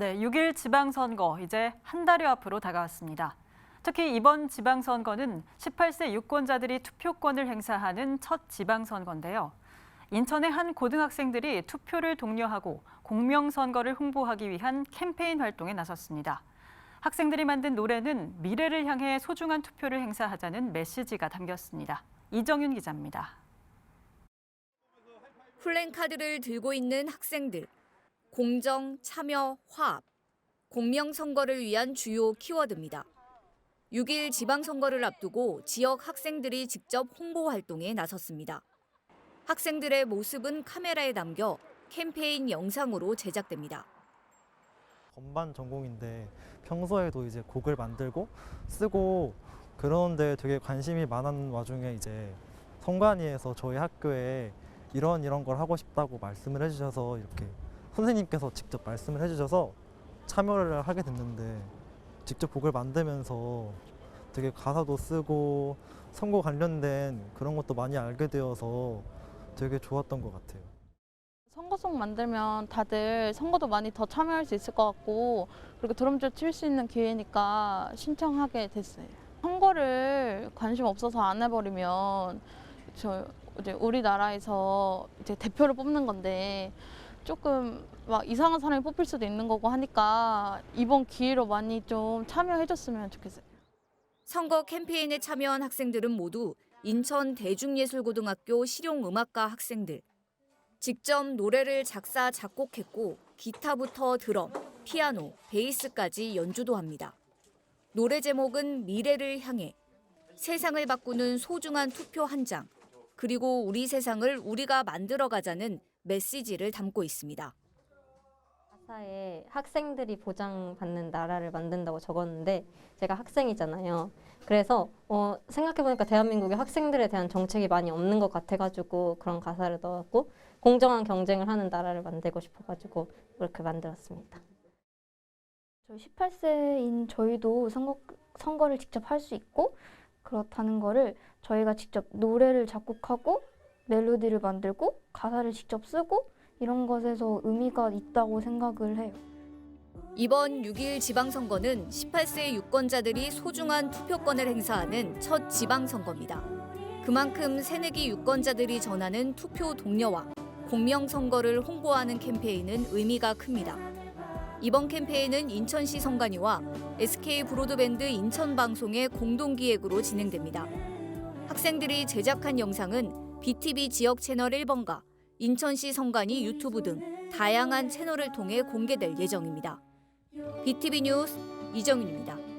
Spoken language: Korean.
네, 6일 지방선거 이제 한 달여 앞으로 다가왔습니다. 특히 이번 지방선거는 18세 유권자들이 투표권을 행사하는 첫 지방선거인데요. 인천의 한 고등학생들이 투표를 독려하고 공명선거를 홍보하기 위한 캠페인 활동에 나섰습니다. 학생들이 만든 노래는 미래를 향해 소중한 투표를 행사하자는 메시지가 담겼습니다. 이정윤 기자입니다. 플랜카드를 들고 있는 학생들. 공정, 참여, 화합. 공명선거를 위한 주요 키워드입니다. 6일 지방선거를 앞두고 지역 학생들이 직접 홍보 활동에 나섰습니다. 학생들의 모습은 카메라에 담겨 캠페인 영상으로 제작됩니다. 건반 전공인데 평소에도 이제 곡을 만들고 쓰고 그런데 되게 관심이 많은 와중에 이제 성관위에서 저희 학교에 이런 이런 걸 하고 싶다고 말씀을 해주셔서 이렇게 선생님께서 직접 말씀을 해주셔서 참여를 하게 됐는데 직접 곡을 만들면서 되게 가사도 쓰고 선거 관련된 그런 것도 많이 알게 되어서 되게 좋았던 것 같아요. 선거송 만들면 다들 선거도 많이 더 참여할 수 있을 것 같고 그리고 드럼줄 칠 수 있는 기회니까 신청하게 됐어요. 선거를 관심 없어서 안 해버리면 저 이제 우리나라에서 이제 대표를 뽑는 건데 조금 막 이상한 사람이 뽑힐 수도 있는 거고 하니까 이번 기회로 많이 좀 참여해줬으면 좋겠어요. 선거 캠페인에 참여한 학생들은 모두 인천 대중예술고등학교 실용음악과 학생들. 직접 노래를 작사, 작곡했고 기타부터 드럼, 피아노, 베이스까지 연주도 합니다. 노래 제목은 미래를 향해 세상을 바꾸는 소중한 투표 한 장, 그리고 우리 세상을 우리가 만들어 가자는 메시지를 담고 있습니다. 가사에 학생들이 보장받는 나라를 만든다고 적었는데 제가 학생이잖아요. 그래서 어, 생각해보니까 대한민국에 학생들에 대한 정책이 많이 없는 것 같아가지고 그런 가사를 넣었고 공정한 경쟁을 하는 나라를 만들고 싶어가지고 이렇게 만들었습니다. 저 18세인 저희도 선거, 선거를 직접 할 수 있고 그렇다는 거를 저희가 직접 노래를 작곡하고 멜로디를 만들고 가사를 직접 쓰고 이런 것에서 의미가 있다고 생각을 해요. 이번 6일 지방선거는 18세 유권자들이 소중한 투표권을 행사하는 첫 지방선거입니다. 그만큼 새내기 유권자들이 전하는 투표 독려와 공명선거를 홍보하는 캠페인은 의미가 큽니다. 이번 캠페인은 인천시 성관위와 SK 브로드밴드 인천방송의 공동 기획으로 진행됩니다. 학생들이 제작한 영상은 BTV 지역 채널 1번과 인천시 성관위 유튜브 등 다양한 채널을 통해 공개될 예정입니다. BTV 뉴스 이정윤입니다.